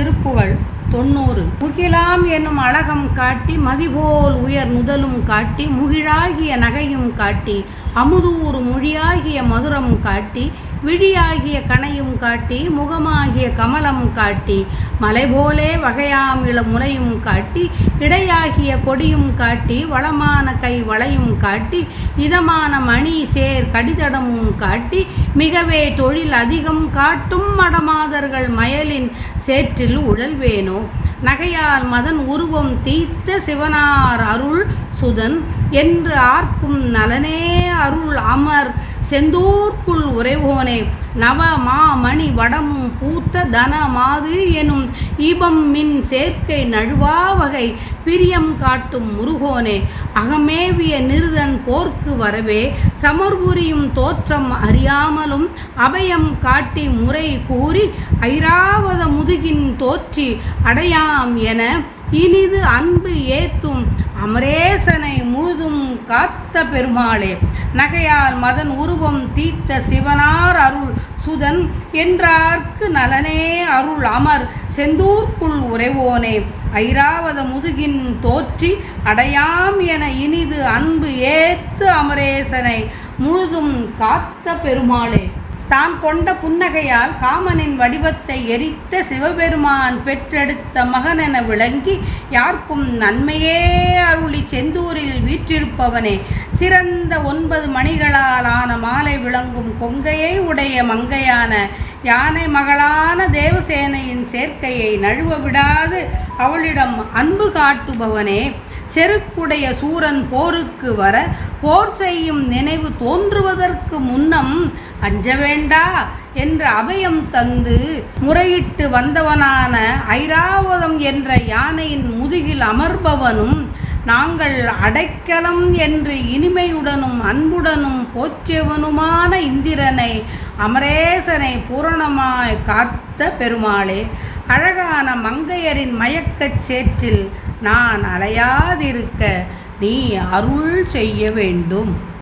திருப்புகழ் தொண்ணூறு. முகிலாம் என்னும் அழகம் காட்டி மதிபோல் உயர் நுதலும் காட்டி முகிழாகிய நகையும் காட்டி அமுதூறு மொழியாகிய மதுரம் காட்டி விழியாகிய கணையும் காட்டி முகமாகிய கமலம் காட்டி மலை போலே வகையாமிள முலையும் முனையும் காட்டி இடையாகிய கொடியும் காட்டி வளமான கை வளையும் காட்டி இதமான மணி சேர் கடிதடமும் காட்டி மிகவே தொழில் அதிகம் காட்டும் மடமாதர்கள் மயலின் சேற்றில் உழல்வேனோ? நகையால் மதன் உருவம் தீர்த்த சிவனார் அருள் சுதன் என்று ஆர்க்கும் நலனே அருள் அமர் செந்தூர்க்குள் உறைவோனே நவ மா மணி வடமும் பூத்த தன மாது எனும் ஈபம் மின் சேர்க்கை நழுவா வகை பிரியம் காட்டும் முருகோனே. அகமேவிய நிருதன் போர்க்கு வரவே சமர்புரியும் தோற்றம் அறியாமலும் அபயம் காட்டி முறை கூறி ஐராவத முதுகின் தோற்றி அடையாம் என இனிது அன்பு ஏத்தும் அமரேசனை முழுதும் காத்த பெருமாளே. நகையால் மதன் உருவம் தீர்த்த சிவனார் அருள் சுதன் என்றார்க்கு நலனே அருள் அமர். செந்தூர்க்குள் உறைவோனே ஐராவத முதுகின் தோற்றி அடையாம் என இனிது அன்பு ஏத்து அமரேசனை. முழுதும் காத்த பெருமாளே தான் கொண்ட புன்னகையால் காமனின் வடிவத்தை எரித்த சிவபெருமான் பெற்றெடுத்த மகனென விளங்கி யாருக்கும் நன்மையே அருளி செந்தூரில் வீற்றிருப்பவனே. சிறந்த ஒன்பது மணிகளால் ஆன மாலை விளங்கும் கொங்கையை உடைய மங்கையான யானை மகளான தேவசேனையின் சேர்க்கையை நழுவ விடாது அவளிடம் அன்பு காட்டுபவனே. செருக்குடைய சூரன் போருக்கு வர போர் செய்யும் நினைவு தோன்றுவதற்கு முன்னம் அஞ்ச வேண்டா என்று அபயம் தந்து முறையிட்டு வந்தவனான ஐராவதம் என்ற யானையின் முதுகில் அமர்பவனும் நாங்கள் அடைக்கலம் என்று இனிமையுடனும் அன்புடனும் போற்றியவனுமான இந்திரனை அமரேசனை பூரணமாய் காத்த பெருமாளே அழகான மங்கையரின் மயக்கச் சேற்றில் நான் அலையாதிருக்க நீ அருள் செய்ய வேண்டும்.